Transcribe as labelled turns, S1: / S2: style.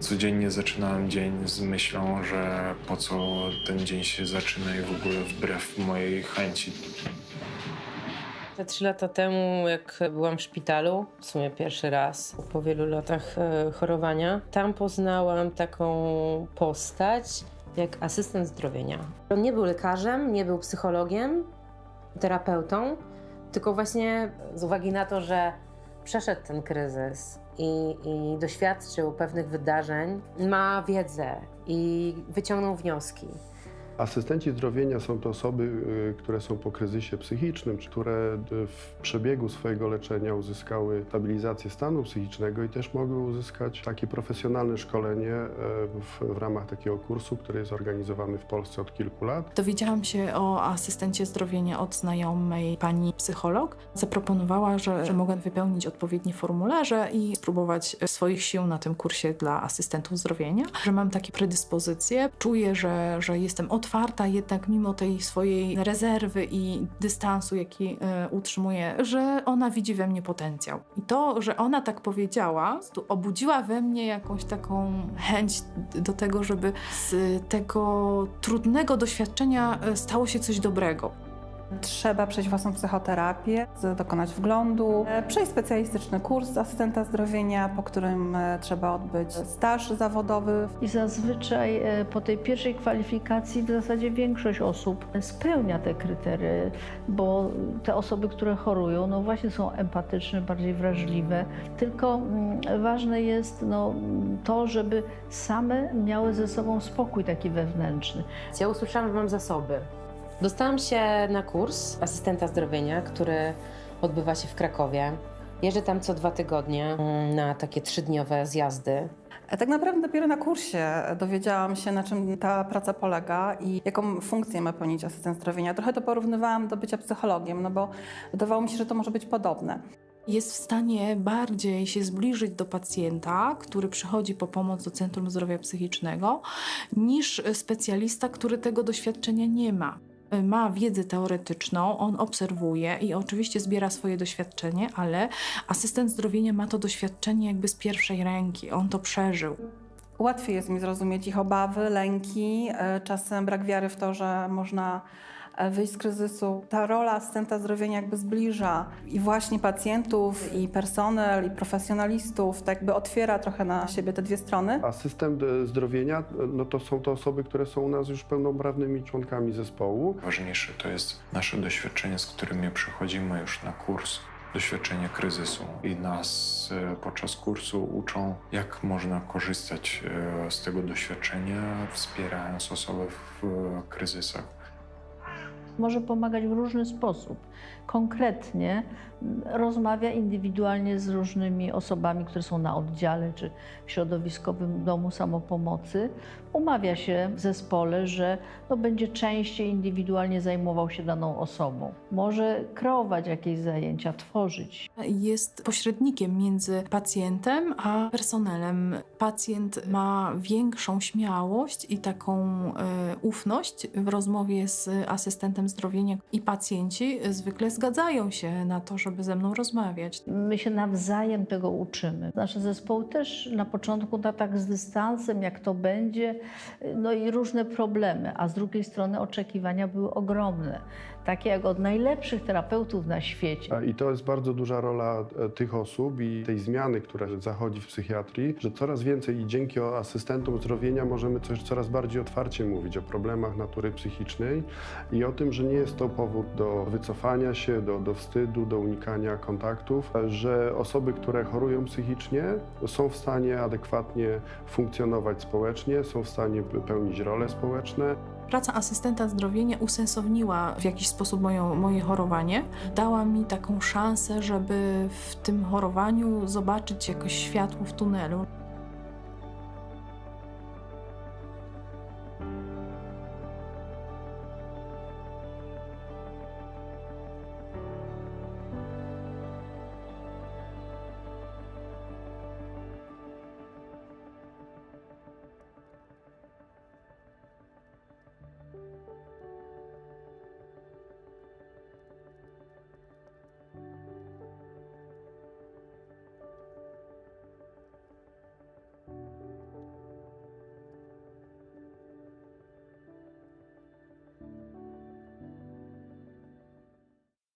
S1: Codziennie zaczynałem dzień z myślą, że po co ten dzień się zaczyna i w ogóle wbrew mojej chęci.
S2: Te trzy lata temu, jak byłam w szpitalu, w sumie pierwszy raz po wielu latach e, chorowania, tam poznałam taką postać jak asystent zdrowienia. On nie był lekarzem, nie był psychologiem, terapeutą, tylko właśnie z uwagi na to, że przeszedł ten kryzys i, i doświadczył pewnych wydarzeń, ma wiedzę i wyciągnął wnioski.
S3: Asystenci zdrowienia są to osoby, y, które są po kryzysie psychicznym, które y, w przebiegu swojego leczenia uzyskały stabilizację stanu psychicznego i też mogły uzyskać takie profesjonalne szkolenie e, w, w ramach takiego kursu, który jest organizowany w Polsce od kilku lat.
S4: Dowiedziałam się o asystencie zdrowienia od znajomej pani psycholog. Zaproponowała, że, że mogę wypełnić odpowiednie formularze i spróbować swoich sił na tym kursie dla asystentów zdrowienia, że mam takie predyspozycje. Czuję, że, że jestem otwarta jednak mimo tej swojej rezerwy i dystansu, jaki e, utrzymuję, że ona widzi we mnie potencjał. I to, że ona tak powiedziała, obudziła we mnie jakąś taką chęć do tego, żeby z tego trudnego doświadczenia e, stało się coś dobrego.
S5: Trzeba przejść własną psychoterapię, dokonać wglądu, przejść specjalistyczny kurs asystenta zdrowienia, po którym e, trzeba odbyć staż zawodowy.
S6: I zazwyczaj e, po tej pierwszej kwalifikacji w zasadzie większość osób spełnia te kryteria, bo te osoby, które chorują, no właśnie są empatyczne, bardziej wrażliwe. Tylko mm, ważne jest no, to, żeby same miały ze sobą spokój taki wewnętrzny.
S2: Ja usłyszałam, że mam zasoby. Dostałam się na kurs asystenta zdrowienia, który odbywa się w Krakowie. Jeżdżę tam co dwa tygodnie mm, na takie trzydniowe zjazdy.
S5: E, Tak naprawdę dopiero na kursie dowiedziałam się, na czym ta praca polega i jaką funkcję ma pełnić asystent zdrowienia. Trochę to porównywałam do bycia psychologiem, no bo wydawało mi się, że to może być podobne.
S4: jest w stanie bardziej się zbliżyć do pacjenta, który przychodzi po pomoc do Centrum Zdrowia Psychicznego, niż specjalista, który tego doświadczenia nie ma. Ma wiedzę teoretyczną, on obserwuje i oczywiście zbiera swoje doświadczenie, ale asystent zdrowienia ma to doświadczenie jakby z pierwszej ręki, on to przeżył.
S5: Łatwiej jest mi zrozumieć ich obawy, lęki, e, czasem brak wiary w to, że można wyjść z kryzysu. Ta rola asystenta zdrowienia jakby zbliża i właśnie pacjentów, i personel, i profesjonalistów, tak jakby otwiera trochę na siebie te dwie strony.
S3: Asystent e, zdrowienia e, no to są to osoby, które są u nas już pełnoprawnymi członkami zespołu.
S1: Ważniejsze to jest nasze doświadczenie, z którymi przychodzimy już na kurs. Doświadczenie kryzysu i nas e, podczas kursu uczą, jak można korzystać e, z tego doświadczenia, wspierając osoby w e, kryzysach.
S6: Może pomagać w różny sposób. Konkretnie mm, rozmawia indywidualnie z różnymi osobami, które są na oddziale czy w środowiskowym domu samopomocy. Umawia się w zespole, że no, będzie częściej indywidualnie zajmował się daną osobą. Może kreować jakieś zajęcia, tworzyć.
S4: Jest pośrednikiem między pacjentem a personelem. Pacjent ma większą śmiałość i taką e, ufność w rozmowie z asystentem zdrowienia i pacjenci zwykle zgadzają się na to, żeby ze mną rozmawiać.
S6: My się nawzajem tego uczymy. Nasze zespoły też na początku na tak z dystansem, jak to będzie, no i różne problemy, a z drugiej strony oczekiwania były ogromne, takie jak od najlepszych terapeutów na świecie.
S3: I to jest bardzo duża rola e, tych osób i tej zmiany, która zachodzi w psychiatrii, że coraz więcej i dzięki o asystentom zdrowienia możemy coś coraz bardziej otwarcie mówić o problemach natury psychicznej i o tym, że nie jest to powód do wycofania się, do, do wstydu, do unikania kontaktów, że osoby, które chorują psychicznie są w stanie adekwatnie funkcjonować społecznie, są w stanie pełnić role społeczne.
S4: Praca asystenta zdrowienia usensowniła w jakiś sposób moją, moje chorowanie. Dała mi taką szansę, żeby w tym chorowaniu zobaczyć jakoś światło w tunelu.